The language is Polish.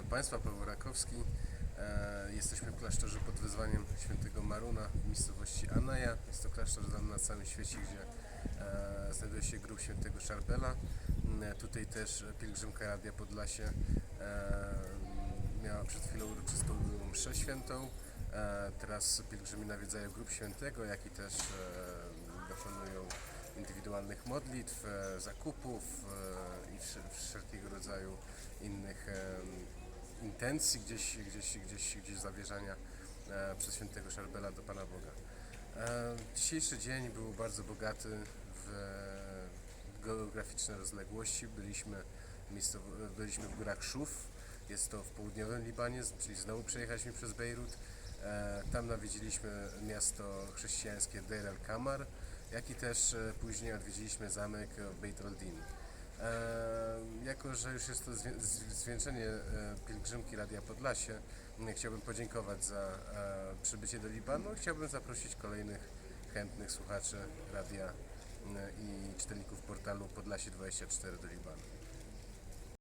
Witam Państwa, Paweł Rakowski. E, Jesteśmy w klasztorze pod wezwaniem świętego Maruna w miejscowości Anaja. Jest to klasztor znany na całym świecie, gdzie e, znajduje się grób świętego Szarbela. Mm, Tutaj też pielgrzymka Radia Podlasie e, miała przed chwilą uroczystą mszę świętą. E, Teraz pielgrzymi nawiedzają grób świętego, jak i też e, dokonują indywidualnych modlitw, e, zakupów e, i wsze- wszelkiego rodzaju innych intencji gdzieś, gdzieś, gdzieś, gdzieś zawierzania e, przez świętego Szarbela do Pana Boga. E, Dzisiejszy dzień był bardzo bogaty w geograficzne rozległości. Byliśmy, byliśmy w górach Szuf, jest to w południowym Libanie, czyli znowu przejechaliśmy przez Bejrut. E, Tam nawiedziliśmy miasto chrześcijańskie Deir el-Kamar, jak i też później odwiedziliśmy zamek Beit al-Din. Jako, że już jest to zwieńczenie e, pielgrzymki Radia Podlasie, m, chciałbym podziękować za e, przybycie do Libanu. Chciałbym zaprosić kolejnych chętnych słuchaczy radia m, i czytelników portalu Podlasie24 do Libanu.